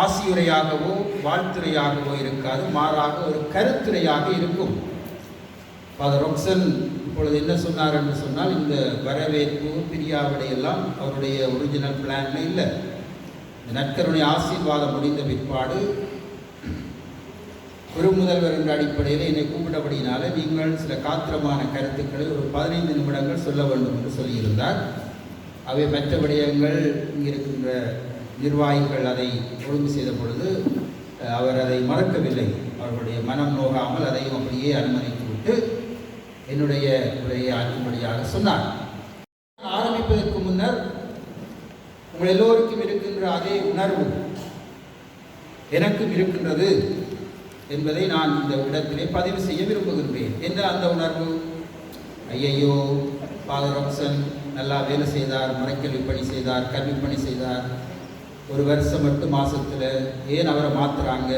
ஆசியுரையாகவோ வாழ்த்துறையாகவோ இருக்காது. மாறாக ஒரு கருத்துரையாக இருக்கும். ஃபாதர் ரொக்சன் இப்பொழுது என்ன சொன்னார் என்று சொன்னால் இந்த வரவேற்பு பிரியாவிடையெல்லாம் அவருடைய ஒரிஜினல் பிளான்ல இல்லை. இந்த நட்கருடைய ஆசீர்வாதம் முடிந்த பிற்பாடு பெருமுதல்வர் என்ற அடிப்படையில் என்னை கூப்பிட்டபடியினால நீங்கள் சில காத்திரமான கருத்துக்களை ஒரு பதினைந்து நிமிடங்கள் சொல்ல வேண்டும் என்று சொல்லியிருந்தார். அவை மற்ற விடயங்கள் இங்கே இருக்கின்ற நிர்வாகிகள் அதை ஒழுங்கு செய்த பொழுது அவர் அதை மறக்கவில்லை. அவர்களுடைய மனம் நோகாமல் அதையும் அப்படியே அனுமதித்து விட்டு என்னுடைய உரையை ஆற்றும்படியாக சொன்னார். ஆரம்பிப்பதற்கு முன்னர் உங்கள் எல்லோருக்கும் இருக்கின்ற அதே உணர்வு எனக்கும் இருக்கின்றது என்பதை நான் இந்த இடத்திலே பதிவு செய்ய விரும்புகின்றேன். என்ன அந்த உணர்வு? ஐயையோ ஃபாதர் ரொக்சன் நல்லா வேலை செய்தார் மறைக்கல்வி பணி செய்தார் கல்வி பணி செய்தார் ஒரு வருஷம் எட்டு மாதத்தில் ஏன் அவரை மாற்றுறாங்க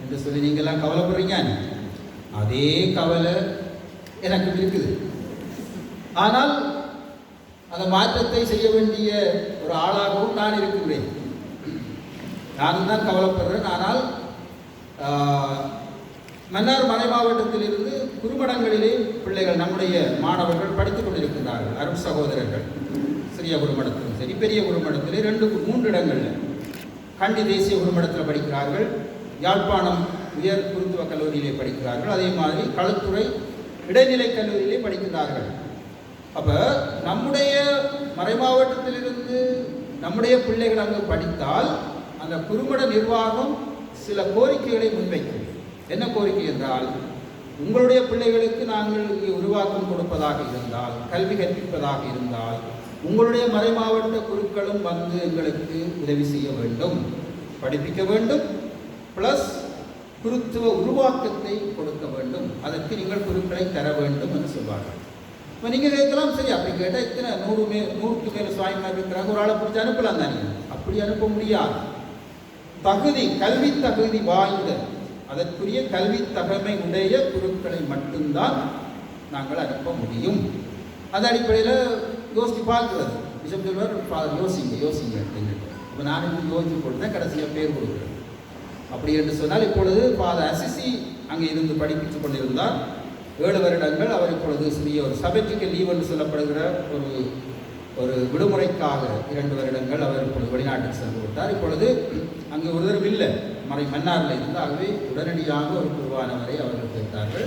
என்று சொல்லி நீங்கள்லாம் கவலைப்படுறீங்க? அதே கவலை எனக்கு இருக்குது. ஆனால் அந்த மாற்றத்தை செய்ய வேண்டிய ஒரு ஆளாகவும் நான் இருக்கிறேன் நானும் தான் கவலைப்படுறேன். ஆனால் மன்னார் மலை மாவட்டத்திலிருந்து குறுமடங்களிலே பிள்ளைகள் நம்முடைய மாணவர்கள் படித்துக் கொண்டிருக்கிறார்கள் அருள் சகோதரர்கள். சிறிய குருமடத்திலும் சரி பெரிய குருமடத்தில் ரெண்டு மூன்று இடங்களில் கண்டி தேசிய குருமடத்தில் படிக்கிறார்கள். யாழ்ப்பாணம் உயர் குருத்துவ கல்லூரியிலே படிக்கிறார்கள். அதே மாதிரி களத்துறை இடைநிலை கல்லூரியிலே படிக்கிறார்கள். அப்போ நம்முடைய மறைமாவட்டத்திலிருந்து நம்முடைய பிள்ளைகள் அங்கு படித்தால் அந்த குறுமட நிர்வாகம் சில கோரிக்கைகளை முன்வைக்கும். என்ன கோரிக்கை என்றால் உங்களுடைய பிள்ளைகளுக்கு நாங்கள் இங்கே உருவாக்கம் கொடுப்பதாக இருந்தால் கல்வி கற்பிப்பதாக இருந்தால் உங்களுடைய மறைமாவட்ட குருக்களும் வந்து எங்களுக்கு உதவி செய்ய வேண்டும் படிப்பிக்க வேண்டும் ப்ளஸ் குருத்துவ உருவாக்கத்தை கொடுக்க வேண்டும். அதற்கு நீங்கள் குருக்களை தர வேண்டும் என்று சொல்வார்கள். இப்போ நீங்கள் கேட்கலாம் சரி அப்படி கேட்டால் இத்தனை நூறு மே நூறுக்கு மேல் சுவாமிமார் இருக்கிறாங்க ஒரு ஆளை பிடிச்சி அனுப்பலாம் தானே? அப்படி அனுப்ப முடியாது. தகுதி கல்வி தகுதி வாய்ந்த அதற்குரிய கல்வி தகமை உடைய குருக்களை மட்டும்தான் நாங்கள் அனுப்ப முடியும். அது அடிப்படையில் யோசித்து பார்க்குறது. பிஷப் சொல்வார் யோசிங்க யோசிங்க அப்படின்னு. இப்போ நானும் இன்னும் யோசிச்சு போட்டு தான் கடைசியாக பேர் கொடுக்குறேன். அப்படி என்று சொன்னால் இப்பொழுது ஃபாதர் அசிசி அங்கே இருந்து படிப்பித்து கொண்டிருந்தார். ஏழு வருடங்கள் அவர் இப்பொழுது சிறிய ஒரு சபெட்டிக்கல் லீவ் என்று சொல்லப்படுகிற ஒரு ஒரு விடுமுறைக்காக இரண்டு வருடங்கள் அவர் இப்பொழுது வெளிநாட்டுக்கு சென்று விட்டார். இப்பொழுது அங்கே ஒருவரும் இல்லை. மறை மன்னாரில் இருந்து ஆகவே உடனடியாக ஒரு குருவானவரை அவர்கள் சேர்த்தார்கள்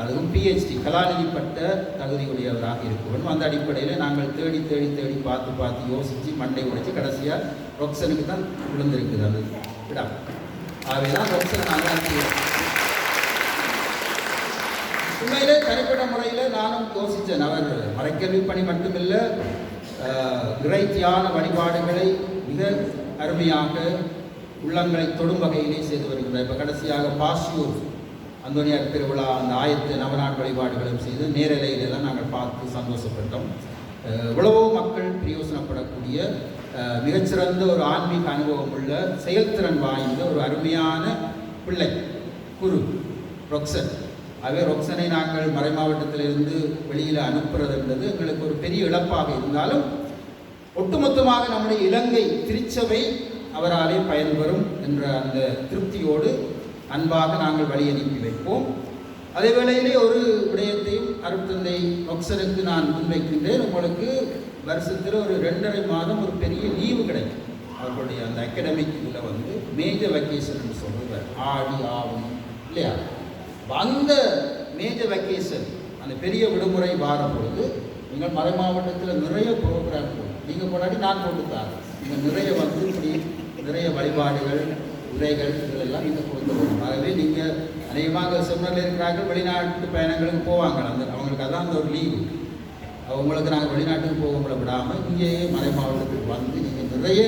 அதுவும் பிஹெச்டி கலாநிதி பட்ட தகுதியுடையவராக இருக்கணும் அந்த அடிப்படையில் நாங்கள் தேடி தேடி தேடி பார்த்து பார்த்து யோசித்து மண்டை உடைச்சி கடைசியாக ரொக்சனுக்கு தான் விழுந்திருக்குது அது. விடா. ஆகவே தான் ரொக்சன் நாங்கள் உண்மையிலே தனிப்பட்ட முறையில் நானும் யோசித்தேன் அவர் மறைக்கல்வி பணி மட்டுமில்லை கிரைத்தியான வழிபாடுகளை மிக அருமையாக உள்ளங்களை தொடும் வகையிலே செய்து வருகிறார். இப்போ கடைசியாக பாசியூர் அந்தோனியார் திருவிழா அந்த ஆயத்து நவநாள் வழிபாடுகளும் செய்து நேரலையிலெல்லாம் நாங்கள் பார்த்து சந்தோஷப்பட்டோம். ஆஹ், எவ்வளவோ மக்கள் பிரயோசனப்படக்கூடிய மிகச்சிறந்த ஒரு ஆன்மீக அனுபவம் உள்ள செயல்திறன் வாய்ந்த ஒரு அருமையான பிள்ளை குரு ரொக்சன். ஆகவே ரொக்சனை நாங்கள் மறைமாவட்டத்திலிருந்து வெளியில் அனுப்புறது என்பது எங்களுக்கு ஒரு பெரிய இழப்பாக இருந்தாலும் ஒட்டுமொத்தமாக நம்முடைய இலங்கை திருச்சபை அவராலே பயன்பெறும் என்ற அந்த திருப்தியோடு அன்பாக நாங்கள் வழி அனுப்பி வைப்போம். அதே வேளையிலே ஒரு விடயத்தையும் அருட்தந்தை ரொக்சனுக்கு நான் முன்வைக்கின்றேன். உங்களுக்கு வருஷத்தில் ஒரு ரெண்டரை மாதம் ஒரு பெரிய லீவு கிடைக்கும். அவர்களுடைய அந்த அகாடமிக்குள்ளே வந்து மேஜர் வெக்கேஷன் சொல்லுவார். ஆடி ஆவணி இல்லையா? அந்த மேஜர் வெக்கேஷன் அந்த பெரிய விடுமுறை வார பொழுது நீங்கள் மறை மாவட்டத்தில் நிறைய ப்ரோக்ராம் நீங்கள் முன்னாடி நான் போட்டு தரேன். நீங்கள் நிறைய வந்து இப்படி நிறைய வழிபாடுகள் உரைகள் இதெல்லாம் நீங்கள் கொடுத்துருவோம் ஆகவே நீங்கள் அநேகமாக செம்மரில் இருக்கிறார்கள் வெளிநாட்டு பயணங்களுக்கு போவாங்க அந்த அவங்களுக்கு அதான் அந்த ஒரு லீவு அவங்களுக்கு நாங்கள் வெளிநாட்டுக்கு போகங்களை விடாமல் இங்கேயே மலை மாவட்டத்துக்கு வந்து நீங்கள் நிறைய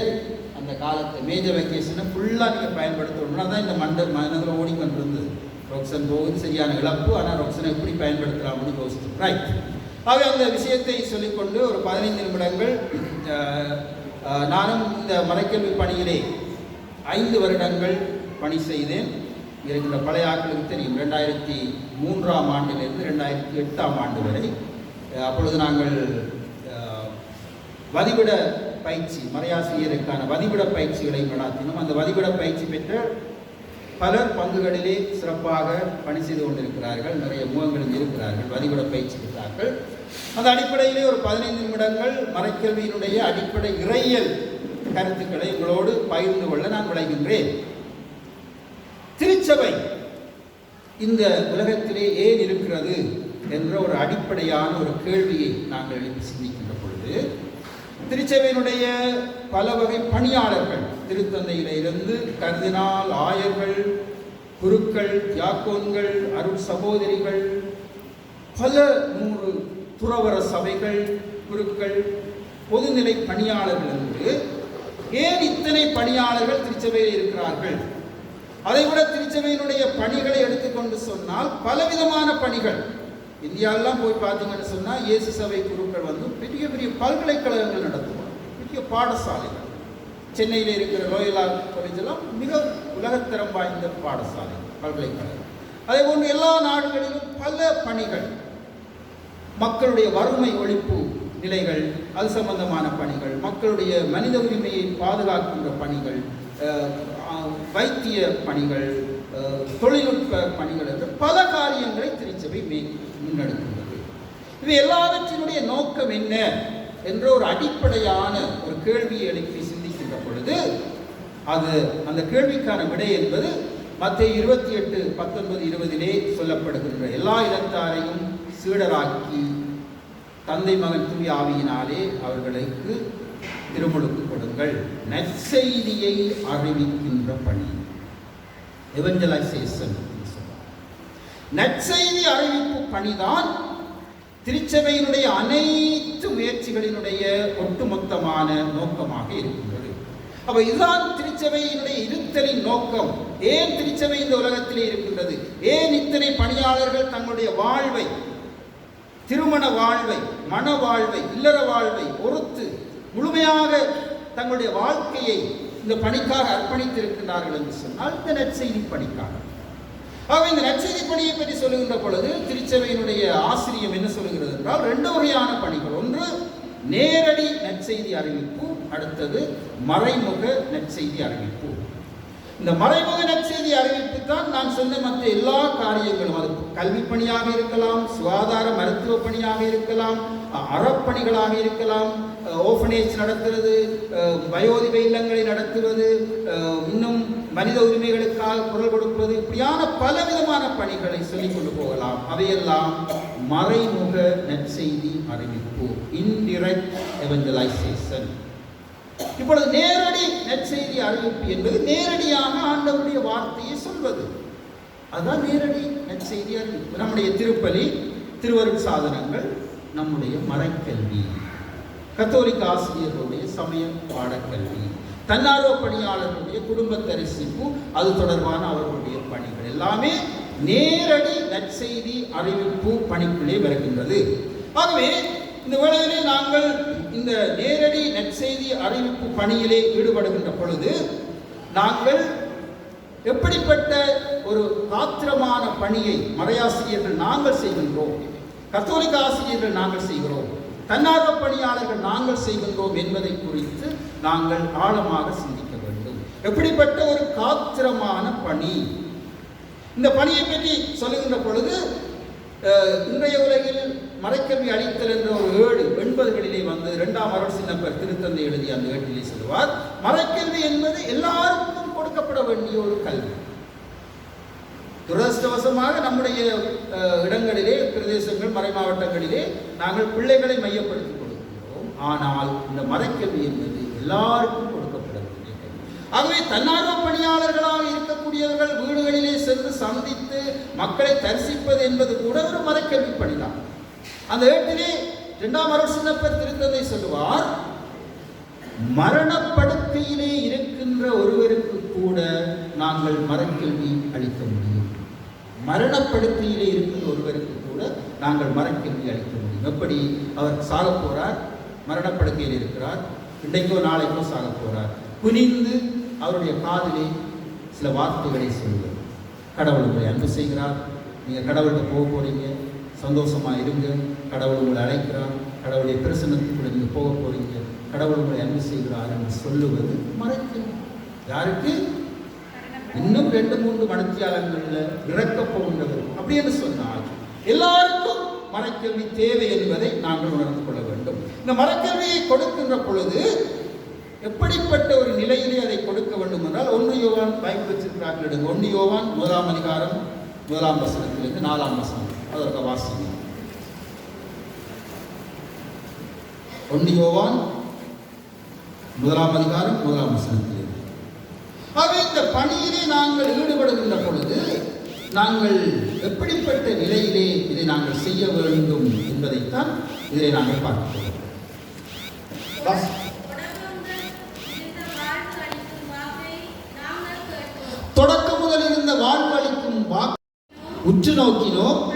அந்த காலத்தை மேஜர் வெக்கேஷனை ஃபுல்லாக நீங்கள் பயன்படுத்தணும்னா தான் இந்த மண்ட மனதில் ஓடிக்கொண்டிருந்தது ரொக்சன் போகுது சரியான இழப்பு. ஆனால் ரொக்சனை எப்படி பயன்படுத்தலாம்னு யோசித்தோம் ரைட் ஆகவே அந்த விஷயத்தை சொல்லிக்கொண்டு ஒரு பதினைந்து நிமிடங்கள் நானும் இந்த மலைக்கல்வி பணியிலே ஐந்து வருடங்கள் பணி செய்தேன். இருக்கின்ற பழைய ஆட்களுக்கு தெரியும். ரெண்டாயிரத்தி மூன்றாம் ஆண்டிலிருந்து ரெண்டாயிரத்தி எட்டாம் ஆண்டு வரை அப்பொழுது நாங்கள் வதிவிட பயிற்சி மறையாசிரியருக்கான வதிவிட பயிற்சிகளை நடாத்தினோம். அந்த வதிவிட பயிற்சி பெற்ற பலர் பங்குகளிலே சிறப்பாக பணி செய்து கொண்டிருக்கிறார்கள். நிறைய முகங்களில் இருக்கிறார்கள் வதிவிட பயிற்சி பெற்றார்கள். அந்த அடிப்படையிலே ஒரு பதினைந்து நிமிடங்கள் மறைக்கல்வியினுடைய அடிப்படை இறையியல் கருத்துக்களை உங்களோடு பகிர்ந்து கொள்ள நான் விளைகின்றேன் திருச்சபை இந்த உலகத்திலே ஏன் இருக்கிறது என்ற ஒரு அடிப்படையான ஒரு கேள்வியை நாங்கள் எழுப்பி சிந்திக்கின்ற பொழுது திருச்சபையினுடைய பல வகை பணியாளர்கள் திருத்தந்தையிலிருந்து கருதினால் கர்தினால் ஆயர்கள் குருக்கள் யாக்கோன்கள் அருள் சகோதரிகள் பல நூறு துறவர சபைகள் குருக்கள் பொதுநிலை பணியாளர்கள் என்று ஏன் இத்தனை பணியாளர்கள் திருச்சபையில் இருக்கிறார்கள்? அதை விட திருச்சபையினுடைய பணிகளை எடுத்துக்கொண்டு சொன்னால் பலவிதமான பணிகள். இந்தியாவெல்லாம் போய் பார்த்தீங்கன்னு சொன்னால் இயேசு சபை குருக்கள் வந்து பெரிய பெரிய பல்கலைக்கழகங்கள் நடத்துவாங்க. பெரிய பாடசாலைகள். சென்னையில் இருக்கிற லோயலா காலேஜெல்லாம் மிக உலகத்தரம் வாய்ந்த பாடசாலை பல்கலைக்கழகம். அதே போன்று எல்லா நாடுகளிலும் பல பணிகள். மக்களுடைய வறுமை ஒழிப்பு நிலைகள் அது சம்பந்தமான பணிகள் மக்களுடைய மனித உரிமையை பாதுகாக்கின்ற பணிகள் வைத்திய பணிகள் தொழில்நுட்ப பணிகள் என்று பல காரியங்களை திருச்சபை முன்னெடுக்கின்றது இது எல்லாவற்றினுடைய நோக்கம் என்ன என்ற ஒரு அடிப்படையான ஒரு கேள்வியை எழுப்பி சிந்திக்கின்ற பொழுது அது அந்த கேள்விக்கான விடை என்பது மத்திய இருபத்தி எட்டு பத்தொன்பது இருபதிலே சொல்லப்படுகின்ற எல்லா இனத்தாரையும் சீடராக்கி தந்தை மகன் தூய ஆவியினாலே அவர்களுக்கு திருமுழுக்கு கொடுங்கள். நற்செய்தியை அறிவிக்கின்ற பணி. எவஞ்சலைசேஷன் நற்செய்தி அறிவிப்பு பணிதான் திருச்சபையினுடைய அனைத்து முயற்சிகளினுடைய ஒட்டுமொத்தமான நோக்கமாக இருக்கின்றது. அப்ப இதுதான் திருச்சபையினுடைய இருத்தலின் நோக்கம். ஏன் திருச்சபை இந்த உலகத்திலே இருக்கின்றது? ஏன் இத்தனை பணியாளர்கள் தங்களுடைய வாழ்வை திருமண வாழ்வை மன வாழ்வை இல்லற வாழ்வை பொறுத்து முழுமையாக தங்களுடைய வாழ்க்கையை இந்த பணிக்காக அர்ப்பணித்திருக்கிறார்கள் என்று சொன்னால் இந்த நற்செய்தி பணிக்காக. ஆக இந்த நற்செய்தி பணியை பற்றி சொல்லுகின்ற பொழுது திருச்சபையினுடைய ஆசிரியம் என்ன சொல்லுகிறது என்றால் ரெண்டு வகையான பணிகள். ஒன்று நேரடி நற்செய்தி அறிவிப்பு அடுத்தது மறைமுக நற்செய்தி அறிவிப்பு. இந்த மறைமுக நற்செய்தி அறிவித்து தான் நான் சொன்ன மற்ற எல்லா காரியங்களும். அது கல்வி பணியாக இருக்கலாம் சுகாதார மருத்துவ பணியாக இருக்கலாம் அறப்பணிகளாக இருக்கலாம் ஓஃபனேஜ் நடத்துறது வயோதிப இல்லங்களை நடத்துவது இன்னும் மனித உரிமைகளுக்காக குரல் கொடுப்பது இப்படியான பல விதமான பணிகளை சொல்லிக் கொண்டு போகலாம். அவையெல்லாம் மறைமுக நற்செய்தி அறிவிப்பு. இன்டிரெக்ட் எவஞ்சலைசேஷன் இப்பொழுது நேரடி நற்செய்தி அறிவிப்பு என்பது நேரடியாக ஆண்டவருடைய வார்த்தையை சொல்வது. அதுதான் நேரடி நற்செய்தி அறிவிப்பு. நம்முடைய திருப்பலி திருவருட் சாதனங்கள் நம்முடைய மறைக்கல்வி கத்தோலிக்க ஆசிரியர்களுடைய சமய பாடக்கல்வி தன்னார்வ பணியாளர்களுடைய குடும்ப தரிசிப்பு அது தொடர்பான அவர்களுடைய பணிகள் எல்லாமே நேரடி நற்செய்தி அறிவிப்பு பணிக்குள்ளே வருகின்றது. ஆகவே இந்த வேளையிலே நாங்கள் இந்த நேரடி நற்செய்தி அறிவிப்பு பணியிலே ஈடுபடுகின்ற பொழுது நாங்கள் எப்படிப்பட்ட ஒரு காத்திரமான பணியை மறையாசிரியர்கள் நாங்கள் செய்கின்றோம் கத்தோலிக்க ஆசிரியர்கள் நாங்கள் செய்கிறோம் தன்னார்வ பணியாளர்கள் நாங்கள் செய்கின்றோம் என்பதை குறித்து நாங்கள் ஆழமாக சிந்திக்க வேண்டும். எப்படிப்பட்ட ஒரு காத்திரமான பணி? இந்த பணியை பற்றி சொல்லுகின்ற பொழுது இன்றைய உலகில் மறைக்கல்வி அளித்தல் என்ற ஒரு ஏடு எண்பதுகளிலே வந்து இரண்டாம் அருள் சின்னப்பர் திருத்தந்தை எழுதிய அந்த ஏட்டிலே சொல்லுவார் மறைக்கல்வி என்பது எல்லாருக்கும் கொடுக்கப்பட வேண்டிய ஒரு கல்வி. துரதிருஷ்டவசமாக நம்முடைய இடங்களிலே பிரதேசங்கள் மறை மாவட்டங்களிலே நாங்கள் பிள்ளைகளை மையப்படுத்திக் கொடுக்கிறோம் ஆனால் இந்த மறைக்கல்வி என்பது எல்லாருக்கும் கொடுக்கப்பட வேண்டிய கல்வி. ஆகவே தன்னார்வ பணியாளர்களாக இருக்கக்கூடியவர்கள் வீடுகளிலே சென்று சந்தித்து மக்களை தரிசிப்பது என்பது கூட ஒரு மறைக்கல்வி பணிதான். அந்த ஏட்டிலே இரண்டாம் அரசினப்பர் திருத்தந்தை சொல்லுவார் மரணப்படுக்கையிலே இருக்கின்ற ஒருவருக்கு கூட நாங்கள் மரக்கல்வி அளிக்க முடியும். மரணப்படுக்கையிலே இருக்கின்ற ஒருவருக்கு கூட நாங்கள் மரக்கல்வி அளிக்க முடியும். எப்படி அவர் சாக போறார்? மரணப்படுக்கையில் இருக்கிறார். இன்றைக்கோ நாளைக்கோ சாக போறார். குனிந்து அவருடைய காதிலே சில வார்த்தைகளை சொல்லுவார். கடவுள் உங்களை அன்பு செய்கிறார். நீங்கள் கடவுள்கிட்ட போக போறீங்க. சந்தோஷமாக இருங்க கடவுள் உங்களை அழைக்கிறார். கடவுளுடைய பிரசன்னத்துக்குள்ள நீங்கள் போக போறீங்க. கடவுள் உங்களை அன்பு செய்கிறார் என்று சொல்லுவது மறைக்கல்வி யாருக்கு? இன்னும் ரெண்டு மூன்று மனத்தியாளங்களில் இறக்கப் போகின்றவர். அப்படி என்று சொன்னால் எல்லாருக்கும் மறைக்கல்வி தேவை என்பதை நாங்கள் உணர்ந்து கொள்ள வேண்டும். இந்த மறைக்கல்வியை கொடுக்கின்ற பொழுது எப்படிப்பட்ட ஒரு நிலையிலே அதை கொடுக்க வேண்டும் என்றால் ஒன்று யோவான் பைபிள் வச்சிருக்கிறார்கள். ஒன்று யோவான் முதலாம் அதிகாரம் முதலாம் வசனத்திலிருந்து நாலாம் வசனம். அதற்கு வாசிங்க. ஒன்று யோவான் முதலாம் அதிகாரம் முதலாம் வசனத்திலிருந்து. ஆகவே இந்த பணியிலே நாங்கள் ஈடுபடுகின்ற பொழுது நாங்கள் எப்படிப்பட்ட நிலையிலே இதை நாங்கள் செய்ய வேண்டும் என்பதைத்தான் இதை நாங்கள் பார்க்கிறோம். வாசி. தொடக்க முதல் இருந்த வாழ்வு அளிக்கும் வாக்கு உற்று நோக்கினோம்.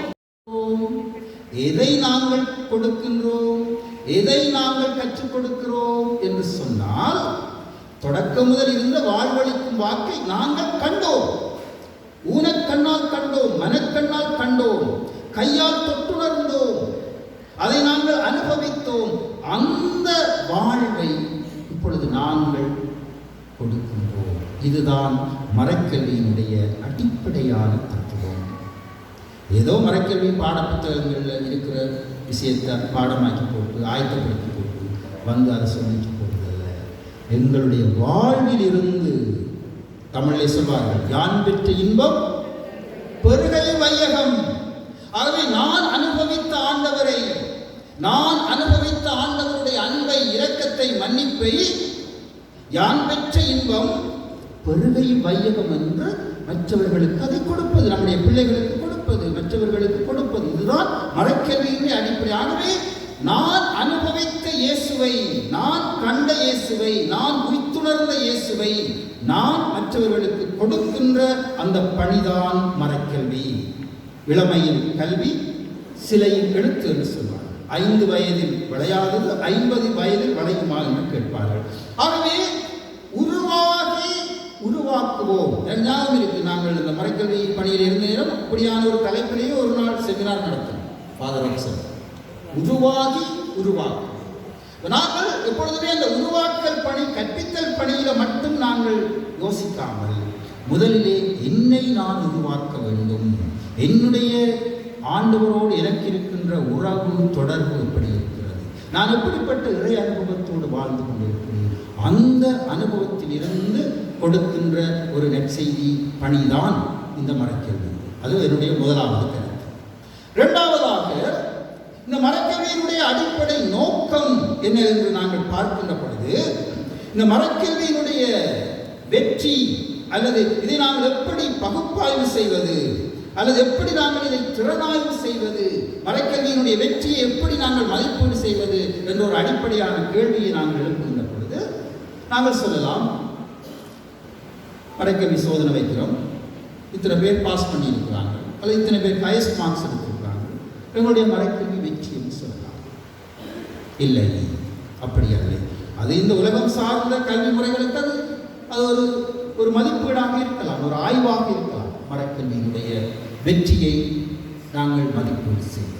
எதை நாங்கள் கொடுக்கின்றோம்? எதை நாங்கள் கற்றுக் கொடுக்கிறோம்? என்று சொன்னால் தொடக்க முதல் இருந்த வாழ்வளிக்கும் வாக்கை நாங்கள் கண்டோம். ஊனக்கண்ணால் கண்டோம் மனக்கண்ணால் கண்டோம் கையால் தொட்டுணர்ந்தோம். அதை நாங்கள் அனுபவித்தோம். அந்த வாழ்வை இப்பொழுது நாங்கள் கொடுக்கின்றோம். இதுதான் மரக்கல்வியினுடைய அடிப்படையான தத்துவம். ஏதோ மரக்கல்வி பாடப்புத்தகங்களில் இருக்கிற விஷயத்தை பாடமாக்கி போட்டு ஆயத்தப்படுத்தி போட்டு வந்து அதை சொல்லிட்டு போகிறதில்ல எங்களுடைய வாழ்வில் இருந்து தமிழை சொல்வார்கள் யான் பெற்ற இன்பம் பெருகை வையகம். ஆகவே நான் அனுபவித்த ஆண்டவரை நான் அனுபவித்த ஆண்டவருடைய அன்பை இரக்கத்தை மன்னிப்பை யான் பெற்ற இன்பம் பெருகை வையகம் என்று மற்றவர்களுக்கு அதை கொடுப்பது. நம்முடைய பிள்ளைகளுக்கு கொடுப்பது மற்றவர்களுக்கு கொடுப்பது. இதுதான் மறைக்கல்வியினுடைய அடிப்படை. ஆகவே நான் அனுபவித்த இயேசுவை நான் கண்ட இயேசுவை நான் உய்த்துணர்ந்த இயேசுவை நான் மற்றவர்களுக்கு கொடுக்கின்ற அந்த பணிதான் மறைக்கல்வி. இளமையில் கல்வி சிலையில் எழுத்து என்று சொல்வார் ஐந்து வயதில் விளையாதது ஐம்பது வயதில் வளையுமா என்று கேட்பார்கள். ஆகவே உருவாக்குவோம். இரண்டாவது இருக்கு நாங்கள் இந்த மறைக்கல்வி பணியில் இருந்த நேரம் அப்படியான ஒரு தலைப்பிலேயே ஒரு நாள் செமினார் நடத்தணும். ஃபாதர் ஆஃப் உருவாகி உருவாக்கும் நாங்கள் எப்பொழுதுமே அந்த உருவாக்கல் பணி கற்பித்தல் பணியில மட்டும் நாங்கள் யோசிக்காமல் முதலிலே என்னை நான் உருவாக்க வேண்டும்? என்னுடைய ஆண்டவரோடு எனக்கு இருக்கின்ற உறவு தொடர்பு எப்படி இருக்கிறது? நான் எப்படிப்பட்ட இறை அனுபவத்தோடு வாழ்ந்து கொண்டிருக்கிறேன்? அந்த அனுபவத்திலிருந்து கொடுக்கின்ற ஒரு நற்செய்தி பணிதான் இந்த மரக்கல்வி அது என்னுடைய முதலாவது கருத்து. இரண்டாவதாக இந்த மரக்கல்வியினுடைய அடிப்படை நோக்கம் என்ன என்று நாங்கள் பார்க்கின்ற பொழுது இந்த மரக்கல்வியினுடைய வெற்றி அல்லது இதை நாங்கள் எப்படி பகுப்பாய்வு செய்வது அல்லது எப்படி நாங்கள் இதை திறனாய்வு செய்வது மரக்கல்வியினுடைய வெற்றியை எப்படி நாங்கள் மதிப்பீடு செய்வது என்ற ஒரு அடிப்படையான கேள்வியை நாங்கள் எழுப்புகின்ற பொழுது நாங்கள் சொல்லலாம் மரக்கல்வி சோதனை வைக்கிறோம். இத்தனை பேர் பாஸ் பண்ணியிருக்கிறாங்க அல்லது இத்தனை பேர் ஹையஸ்ட் மார்க்ஸ் எடுத்திருக்கிறாங்க எங்களுடைய மறைக்கல்வி வெற்றி என்று சொல்லலாம். இல்லை. அப்படி அல்ல. அது இந்த உலகம் சார்ந்த கல்வி முறைகளுக்கு அது அது ஒரு ஒரு மதிப்பீடாக இருக்கலாம். ஒரு ஆய்வாக இருக்கலாம். மறைக்கல்வியினுடைய வெற்றியை நாங்கள் மதிப்பீடு செய்வோம்.